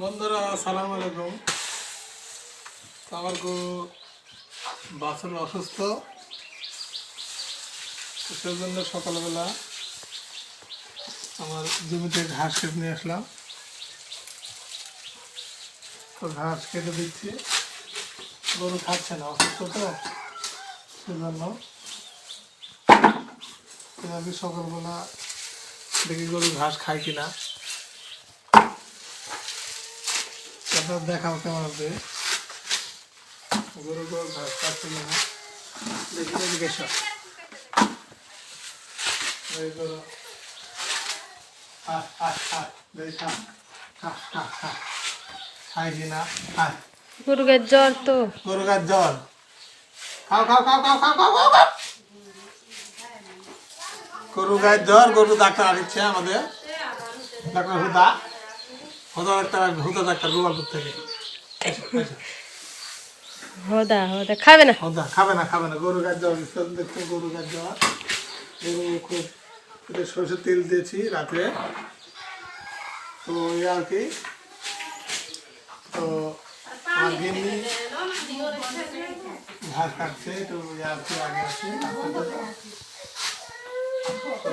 বন্ধুরা সালাম আলাইকুম। আমার গো বাছুর অসুস্থ। সেজন্য সকালবেলা আমার জমিতে ঘাস কেটে নিয়ে আসলাম। তো ঘাস কেটে দিচ্ছি। গরু খাচ্ছে না, অসুস্থ তো সেজন্য সকালবেলা দেখি গরু ঘাস খায় কিনা। আপনার দেখাও ক্যামেরাতে গরু গরু ঘাস কাটছে না দেখি গরু হাত হাত হাত দেখি হাত গরু গায়ের জ্বর তো। গরু গাছ জ্বর। খাও খাও খাও খাও খাও খাও গরু গাছ জ্বর গরু ডাক্তার আসছে আমাদের। ডাক্তার হুদা। হুদা ডাক্তার আসবে হুদা ডাক্তার গোপালপুর থেকে এসো, এসো। হদা হদা খাবে না? হুদা খাবে না খাবে না। গরু গাছ জ্বর দেখো গরু গাছ গরু খুব সরষের তেল দিয়েছি রাত্রে। তো এই আর কি। তো আমার গিন্নি ঘাস কাটছে ইয়ে আর কি আগে আছে তো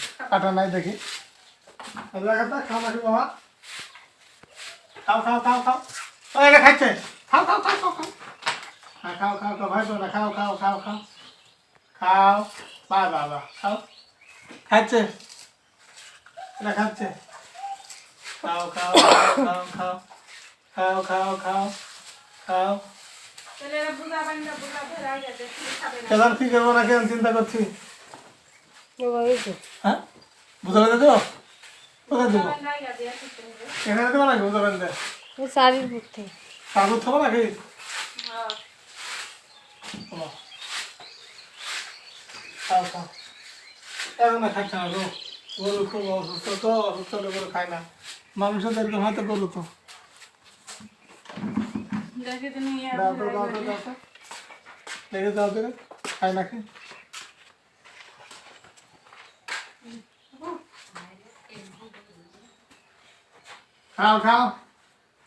কাটা নাই দেখি এই জায়গাটা খাও নাকি বাবা খাও খাও খাও খাও ও এটা খাচ্ছে খাও খাও খাও খাও খাও হ্যাঁ খাও খাও খাও ভাই বোনা খাও খাও খাও খাও খাও বাহ বাহ বাহ খাও খাচ্ছে এটা খাচ্ছে খাও খাও খাও খাও খাও খাও খাও খাও ছেলেরা বুঝা বান্ধা বুঝা ধরে গেছে খাবে না এবার কি করব না কেন চিন্তা করছি বাবা বুঝাবেন তো। নাকি বুঝাবেন দে? শাড়ির বুদ্ধি কাগজ থাকো খুব অসুস্থ তো অসুস্থ না। মানুষের একদম হাতে গরু তো। দেখে দাও খাই দাও তো নাকি? খাও খাও।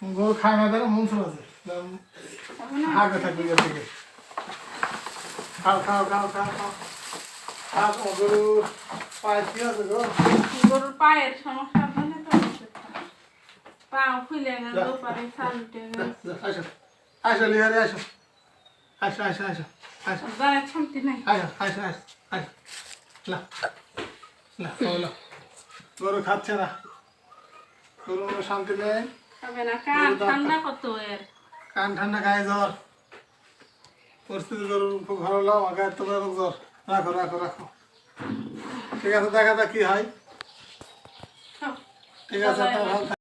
গরু খায় না তারা মন চলে আগে থাকবে ইয়ে থেকে খাও খাও খাও খাও খাও। খাও খাও, গরু পায়ে কি আছে গো? গরুর পায়ের সমস্যা হলে তো পা খুলে গেল পারে সালটে গেছে। আসো। আসো লিহারে আসো। আসো আসো আসো আসো। গায়ে শান্তি নাই। আসো আসো আসো আসো। লা লা। গরু খাচ্ছে না। গরু কোনো শান্তি নেই। খাবে না কান ঠান্ডা কত এর? কান ঠান্ডা গায়ে জ্বর। পরিস্থিতি জ্বর খুব ভালো লাও গায়ে তোমার জ্বর। রাখো রাখো রাখো। ঠিক আছে দেখা যাক কি হয়। ঠিক আছে ভালো।